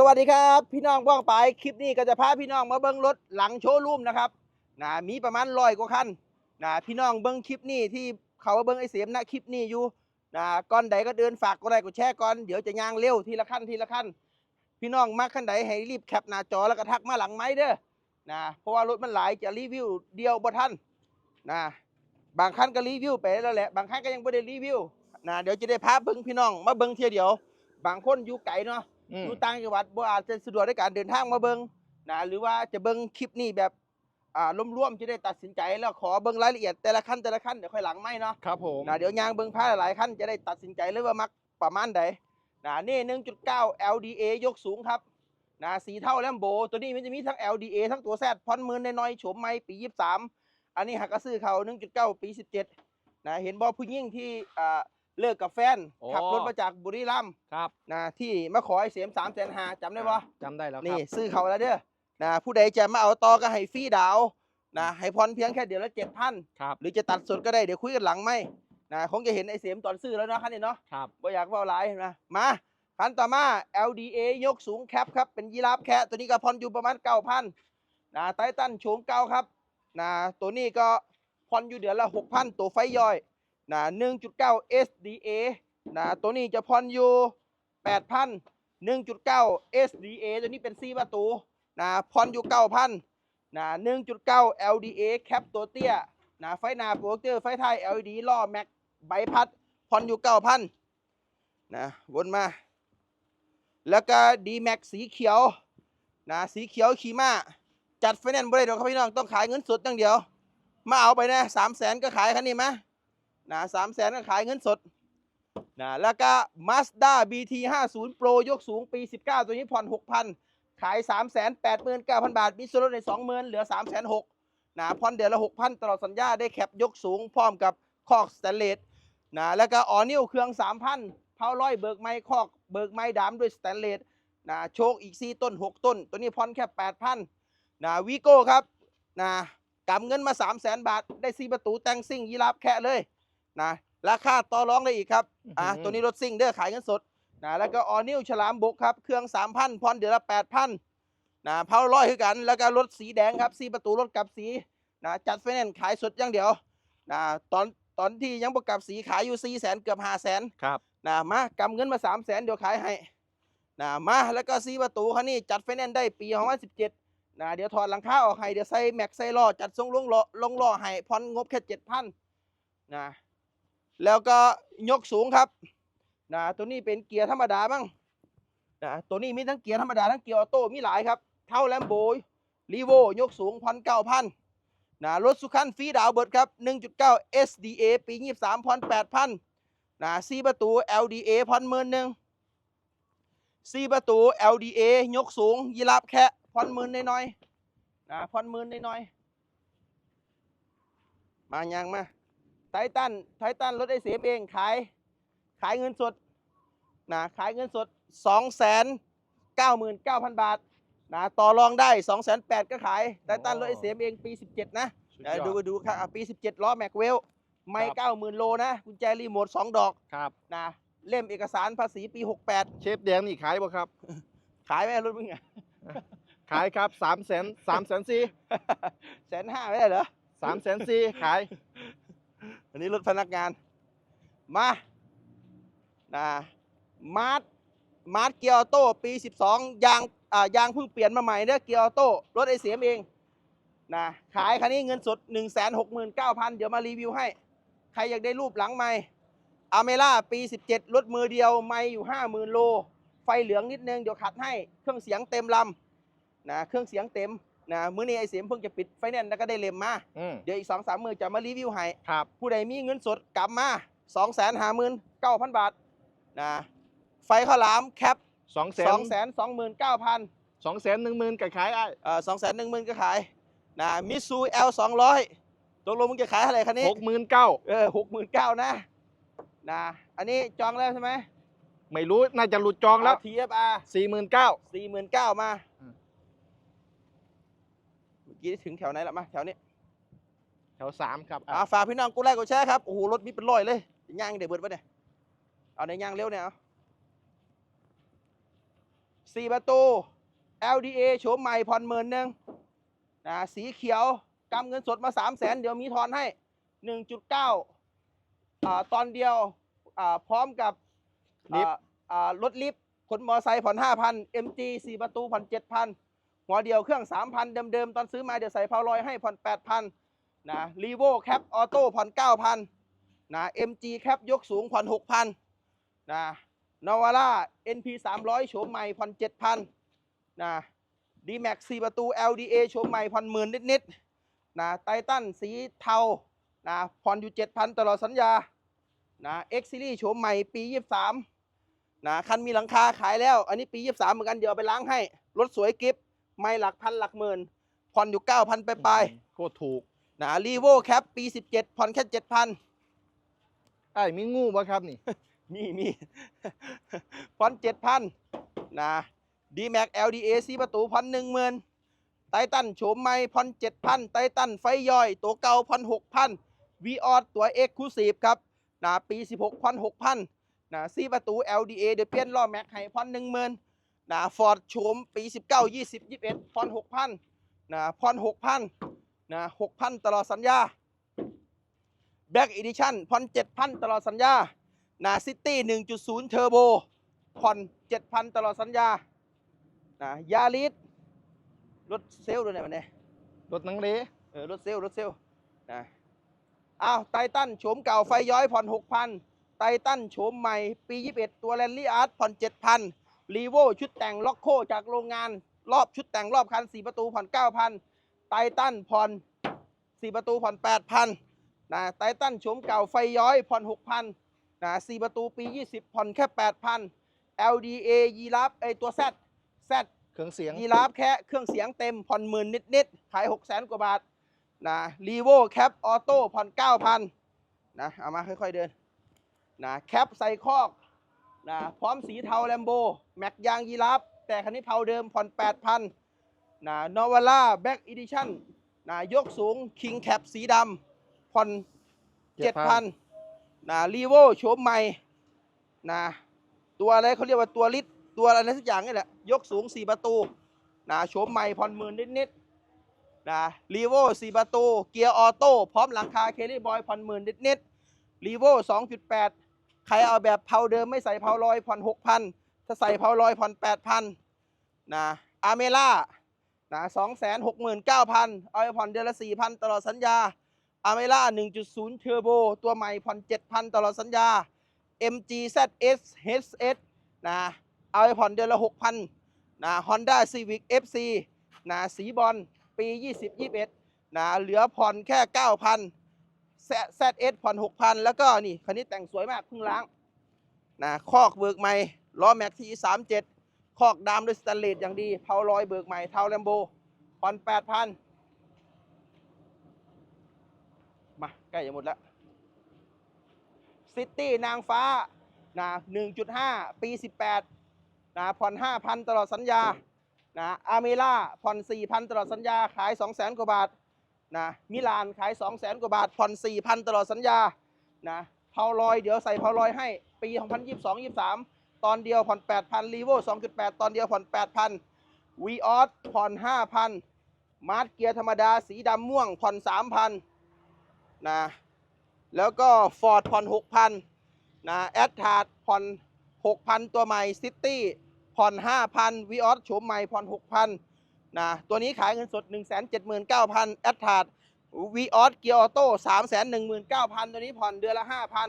สวัสดีครับพี่น้องบ้องไปายคลิปนี้ก็จะพาพี่น้องมาเบิ้งรถหลังโชว์รูมนะครับนะมีประมาณร้อยกว่าคันนะพี่น้องเบิ้งคลิปนี้ที่เขาเบิ้งไอเสียมนะคลิปนี้อยู่นะก่อนใดก็เดินฝากกดไลค์กดแชร์ก่อนเดี๋ยวจะย่างเร็วทีละขั้นทีละขั้นพี่น้องมาขั้นใดให้รีบแคปหน้าจอแล้วก็ทักมาหลังไม้เด้อนะเพราะว่ารถมันหลายจะรีวิวเดียวบ่ทันนะบางคันก็รีวิวไปแล้วแหละบางคันก็ยังไม่ได้รีวิวนะเดี๋ยวจะได้พาเบิ้งพี่น้องมาเบิ้งเที่ยวเดียว บางคนอยู่ไกลเนาะ อืมอยู่ต่างจังหวัดบ่อาจจะสะดวกในการเดินทางมาเบิ่งนะหรือว่าจะเบิ่งคลิปนี้แบบอ่าร่วมๆจะได้ตัดสินใจแล้วขอเบิ่งรายละเอียดแต่ละขั้นแต่ละขั้นเดี๋ยวค่อยหลังไม่เนาะครับผมนะเดี๋ยวยางเบิ่งพาหลายๆขั้นจะได้ตัดสินใจเลยว่ามักประมาณใดนะนี่1.9 LDA ยกสูงครับนะสีเท่าแลมโบ ตัวนี้มันจะมีทั้ง LDA ทั้งตัวแซดพอนหมืนน้อยๆโฉมใหม่ปี 23 อันนี้หักกระซื้อเขา1.9 ปี 17นะเห็นบ่ผู้หญิงที่อ่า เลิกกับแฟนขับรถมาจากบุรีรัมย์ครับนะที่มาขอไอ้เสียมสามแสนหาจำได้ปะจำได้แล้วคนี่รับซื้อเขาแล้วเด้อนะผู้ใดจะมาเอาต่อก็ให้ฟรีดาวน์นะให้พรเพียงแค่เดือนละเจ็ดพันครับหรือจะตัดสดก็ได้เดี๋ยวคุยกันหลังไหมนะคงจะเห็นไอ้เสียมตอนซื้อแล้วเนาะคันนี้เนาะ ครับ บ่อยากเว่าหลายนะมาคันต่อมา LDA ยกสูงแคปครับ เป็นยีราฟแคะตัวนี้ก็พรอยู่ประมาณเก้าพันนะไททันโฉมเก้าครับนะตัวนี้ก็พรอยู่เดือนละหกพันตัวไฟย่อย นะ1.9 SDA นะตัวนี้จะพรอยู่8,000 1.9 SDA ตัวนี้เป็น4ประตูนะพรอยู่9,000นะ1.9 LDA แคปตัวเตี้ยนะไฟหน้าโปรเจคเตอร์ไฟท้าย LED ล้อแม็กใบพัดพรอยู่9,000นะวนมา แล้วก็ D Max สีเขียวนะสีเขียวขี่ม้าจัดไฟแนนซ์บ่ได้ดอกครับพี่น้องต้องขายเงินสดอย่างเดียว มาเอาไปนะ3 0 0แสนก็ขายคันนี้ม นะ3 0 0แสนก็ขายเงินสดนะแล้วก็ Mazda BT 50 Pro ยกสูงปี 19 ตัวนี้ผ่อน 6,000 ขาย 389,000 บาท มีส่วนลดใน 20,000 เหลือ3 6 0 0 0นะผ่อนเดือนละ 6,000 ตลอดสัญญาได้แคปยกสูง พร้อมกับคอกสแตนเลสนะแล้วก็ออนิวเครื่อง 3,000เผาร้อยเบิกไม้คอกเบิกไม้ดามด้วยสแตนเลสนะโชคอีก 4 ต้น 6 ต้น ตัวนี้ผ่อนแค่ 8,000นะวีโก้ครับนะกำเงินมา 300,000 บาท ได้ 4 ประตูแต่งซิ่งยีราฟแคะเลย นะราคาต่อรองได้อีกครับอะอื้อหือตัวนี้รถซิ่งเด้อขายเงินสดนะแล้วก็ออนิวฉลามบกครับเครื่อง 3,000พรเดือนละ8,000นะเผาร้อยคือกัน แล้วก็รถสีแดงครับสีประตูรถกลับสีนะจัดไฟแนนซ์ขายสดอย่างเดียวนะตอนตอนที่ยังประกับสีขายอยู่4 0 0 0 0เกือบ5 0 0 0 0นครับนะมากำเงินมา 3 0 0 0 0 0เดี๋ยวขายให้นะมาแล้วก็สีประตูคันนี้จัดไฟแนนซ์ได้ปี2017นะเดี๋ยวถอดหลังคาออกให้เดี๋ยวใส่แม็กใส่ล้อจัดทรงลงล้อลงล้อให้พรงบแค่7,000นะ แล้วก็ยกสูงครับนะตัวนี้เป็นเกียร์ธรรมดาบ้างนะตัวนี้มีทั้งเกียร์ธรรมดาทั้งเกียร์ออโต้มีหลายครับ เท่าแลมโบรีโวยกสูงพันเก้าพันนะรถสุขันฟรีดาวเบิร์ดครับ 1.9 SDA ปี 23พันแปดพันนะซีประตู LDA พันหมื่นหนึ่งซีประตู LDA ยกสูง ยีราบแค่พันหมื่นน้อยๆนะพันหมื่นน้อยๆมายังมา ไททันไททันรถไอเสียมเองขายขายเงินสดนะขายเงินสด 2 9 9 0 0 0 บาทนะต่อรองได้ 2 8 0 0 0ก็ขายไททันรถไอเสียมเองปี 17 นะสุดเดี๋ยวยอดูดดูครับอะปี 17 ล้อแม็กเวลไม่ครับ90,000โลนะกุญแจรีโมท2ดอกครับนะเล่มเอกสารภาษีปีเชฟแดงนี่ขายบ่ครับ68ขายไหมรถมึงอะขายครับสามแสนสามแสนสี่แสนห้าไม่ได้เหรอสามแสนสี่ขายอั นนี้รถพนักงาน มานะมาร์ทมาร์ทเกียร์ออโต้ปี 12 ยางอ่ายางเพิ่งเปลี่ยนมาใหม่เด้อเกียร์ออโต้รถไอเสียมเองนะขายคันนี้เงินสด 169,000 เดี๋ยวมารีวิวให้ ใครอยากได้รูปหลังไม่อเมล่าปี 17 รถมือเดียว ไม่อยู่ 50,000 โล ไฟเหลืองนิดนึง เดี๋ยวขัดให้ เครื่องเสียงเต็มลำนะ เครื่องเสียงเต็ม นะมื้อนี้ไอเสียมเพิ่งจะปิดไฟแนนซ์แล้วก็ได้เล่มมาอืมเดี๋ยวอีกสองสามมือจะมารีวิวให้ครับ ผู้ใดมีเงินสดกลับมา2 5 9 0 0 0บาทนะไฟข้าวหลามแคปสองแสน2 2 9 0 0 0สองแสนหนึ่งหมื่นก็ขายไอ้เอ่อ2 1 0 0 0 0ก็ขายนะมิซู L 200ตกลงมึงจะขายเท่าไหร่คันนี้หกหมื่นเก้าเออหกหมื่นเก้านะนะอันนี้จองแล้วใช่ไหมไม่รู้น่าจะหลุดจองแล้วเา TFR สี่หมื่นเก้า สี่หมื่นเก้ามา อืมเมื่ อกี้ถึงแถวไหนละมาแถวนี้แถวสามครับอ่าฝากพี่น้องกูไลค์กดแชร์ครับโอ้โหรถมีเป็นร้อยเลยย่างเดี๋ยวเบิดปะเนี่ยเอาในย่างเร็วเนี่ยเอาสี่ประตู LDA โฉมใหม่ผ่อนหมื่นหนึ่งนะสีเขียวกำเงินสดมา3 0 0แสนเดี๋ยวมีทอนให้1.9อ่าตอนเดียวอ่าพร้อมกับลิฟต์อ่าอ่ารถลิฟต์ขนมอไซค์ผ่อน5,000 MG 4ประตูผ่อน7,000 หัวเดียวเครื่อง 3,000 เดิมๆ ตอนซื้อมาเดี๋ยวใส่เพาลอยให้ผ่อน 8,000นะรีโวแคปออโต้ผ่อน 9,000นะ MG แคปยกสูงผ่อน 6,000นะนาวาร่า NP 300โฉมใหม่ผ่อน 7,000นะ D Max 4ประตู LDA โฉมใหม่ผ่อนหมื่นนิดๆนะไททันสีเทานะผ่อนอยู่ 7,000 ตลอดสัญญานะ X Series โฉมใหม่ปี 23นะคันมีหลังคาขายแล้ว อันนี้ปี 23 เหมือนกัน เดี๋ยวไปล้างให้ รถสวยกิฟ ไม่หลักพันหลักหมื่นผ่อนอยู่9,000ไปปลายโคตรถูกๆนะรีโวแคปปี17ผ่อนแค่7,000ไอ้มีงูปะครับนี่ มีมีผ่อนเจ็ดพันนะดีแม็ก LDA สีประตูผ่อนหนึ่งหมื่นไททันโฉมใหม่ผ่อนเจ็ดพันไททันไฟย่อย ตัวเก่าผ่อนหกพันวีออดตัวเอ็กซ์คลูซีฟครับนะปีสิบหกผ่อนหกพันนะสีประตู LDA เดี๋ยวเปลี่ยนล้อแม็กให้ผ่อนหนึ่งหมื่น นะฟอร์ดโฉมปีสิบเก้ายี่สิบยี่สิบเอ็ดผ่อนหกพันนะผ่อนหกพันนะหกพันตลอดสัญญาแบ็กอีดิชั่นผ่อนเจ็ดพันตลอดสัญญานาซิตี้1.0เทอร์โบผ่อน7,000ตลอดสัญญานะยาริสรถเซลล์ด้วยเนี่ยมันเนี่ยรถนังเลเออรถเซลล์รถเซลล์นะอ้าวไททันโฉมเก่าไฟย้อยผ่อน6,000ไททันโฉมใหม่ปี 21 ตัวแรนลี่อาร์ตผ่อน7,000 รีโวชุดแต่งล็อกโคจากโรงงานรอบชุดแต่งรอบคัน 4 ประตูผ่อน 9,000 ไททันผ่อน 4 ประตูผ่อน 8,000นะไททันโฉมเก่าไฟย้อยผ่อน 6,000นะ4ประตูปี 20 ผ่อนแค่ 8,000 LDA ยีราฟไอตัวแซดแซดเครื่องเสียงยีราฟแค่เครื่องเสียงเต็มผ่อนหมื่นนิดๆขาย 6 0 0 0 0 กว่าบาทนะรีโวแคปออโต้ผ่อน 9,000นะเอามาค่อยๆเดินนะแคปใส่คอก นะพร้อมสีเทาแลมโบแม็กยางยีราฟแต่คันนี้เผาเดิมผ่อน 8,000นะนวาร่าแบ็กอีดิชั่นนะยกสูงคิงแคปสีดำผ่อน 7,000นะรีโวโฉมใหม่นะตัวอะไรเขาเรียกว่าตัวลิตตัวอะไรสักอย่างนี่แหละ ยกสูง 4 ประตูนะโฉมใหม่ผ่อนหมื่นนิดๆนะรีโว4 ประตู เกียร์ออโต้พร้อมหลังคาเคลี่บอยผ่อนหมื่นนิดๆรีโว2.8 ใครเอาแบบเพาเดิมไม่ใส่เพาลอยผ่อน6,000ถ้าใส่เพาลอยผ่อน8,000นนะอาเมล่านะ269,000เก้าพันเอาไปผ่อนเดือนละ4,000ตลอดสัญญาอาเมล่า1.0เทอร์โบตัวใหม่ผ่อน7,000ตลอดสัญญา MG ZS HS นะเอาไปผ่อนเดือนละ6,000นะ Honda Civic FC นะสีบอลปี 2021นะเหลือผ่อนแค่ 9,000 Z- ZS ผ่อน6,000แล้วก็นี่คันนี้แต่งสวยมากเพิ่งล้างนะคอกเบิกใหม่ล้อแม็กที37คอกดามด้วยสแตนเลสอย่างดีเผาลอยเบิกใหม่เทาแลมโบผ่อน8,000มาใกล้จะหมดแล้วซิตี้นางฟ้านะ1.5 ปี 18นะผ่อน 5,000 ตลอดสัญญานะอาเมล่าผ่อน 4,000 ตลอดสัญญา ขาย 200,000 กว่าบาท นะมิลานขาย 200,000กว่าบาทผ่อน4,000 ตลอดสัญญานะเพาลอยเดี๋ยวใส่เพาลอยให้ปี 2022-23 ตอนเดียวผ่อน 8,000รีโว2.8 ตอนเดียวผ่อน 8,000วีออสผ่อน 5,000 มาร์ทเกียร์ธรรมดาสีดำม่วงผ่อน 3,000นะแล้วก็ฟอร์ดผ่อน 6,000นะแอดทาร์ดผ่อน 6,000 ตัวใหม่ซิตี้ผ่อน 5,000วีออสโฉมใหม่ผ่อน 6,000 นะตัวนี้ขายเงินสด 179,000แอดทาร์ดวีออสเกียร์ออโต้319,000ตัวนี้ผ่อนเดือนละ5,000น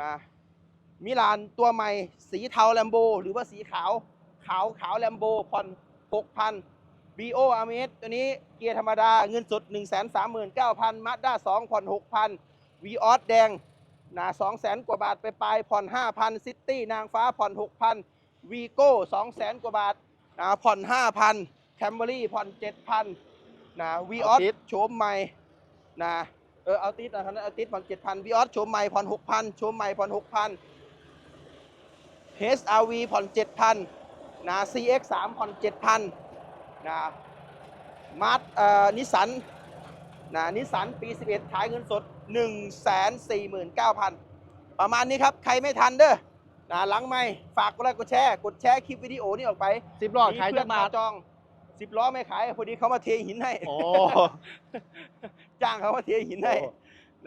นะมิลานตัวใหม่สีเทาแลมโบหรือว่าสีขาว ขาวขาวแลมโบผ่อน6,000 BO a m a z ตัวนี้เกียร์ธรรมดาเงินสด139,000มหมื่นเก้าพันมาด้า2ผ่อน6,000วีออสแดงนะ200,000กว่าบาทไปปลายผ่อน5,000ซิตี้นางฟ้าผ่อน6,000วีโก้200,000กว่าบาทนะผ่อน5,000 แคมเบอรี่ผ่อน7,000นะวีออส Altis โฉมใหม่นะเออเอาติสนะครับเอาติสผ่อน7,000วีออสโฉมใหม่ผ่อน6,000โฉมใหม่ผ่อน6,000 HRV ผ่อน7,000นะ CX3 ผ่อน7,000นะมาร์ทเอ่อนิสสันนะนิสสันปี 11ขายเงินสด 149,000 ประมาณนี้ครับ ใครไม่ทันเด้อนะหลังไม่ฝากกดไลค์กดแชร์ กดแชร์คลิปวิดีโอนี้ออกไปสิบล้อมีขายเพื่จัอนกบาทจอง สิบล้อไม่ขายพอดีเขามาเทหินให้โอ้ จ้างเขามาเทหินให้โอ้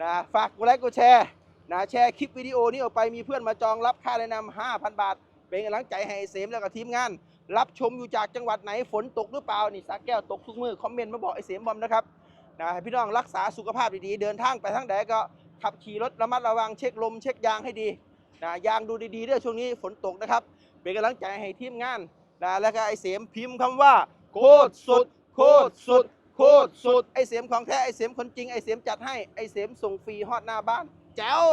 นะฝากกดไลค์กดแชร์นะแชร์คลิปวิดีโอนี้ออกไปมีเพื่อนมาจองรับค่าแนะนำ5,000 บาท เป็นกำลังใจให้ไอ้เสมแล้วก็ทีมงาน รับชมอยู่จากจังหวัดไหนฝนตกหรือเปล่านี่สักแก้วตกทุกมือคอมเมนต์มาบอกไอ้เสมบอมนะครับนะให้พี่น้องรักษาสุขภาพดีๆ เดินทางไปทางใดก็ขับขี่รถระมัดระวังเช็คลมเช็คยางให้ดีนะยางดูดีๆด้วยช่วงนี้ฝนตกนะครับ เป็นกำลังใจให้ทีมงานนะแล้วก็ไอ้เสมพิมพ์คำว่า โคตรสุด โคตรสุด โคตรสุด ไอเสียมของแท้ ไอเสียมคนจริง ไอเสียมจัดให้ ไอเสียมส่งฟรีฮอดหน้าบ้าน แจ๋ว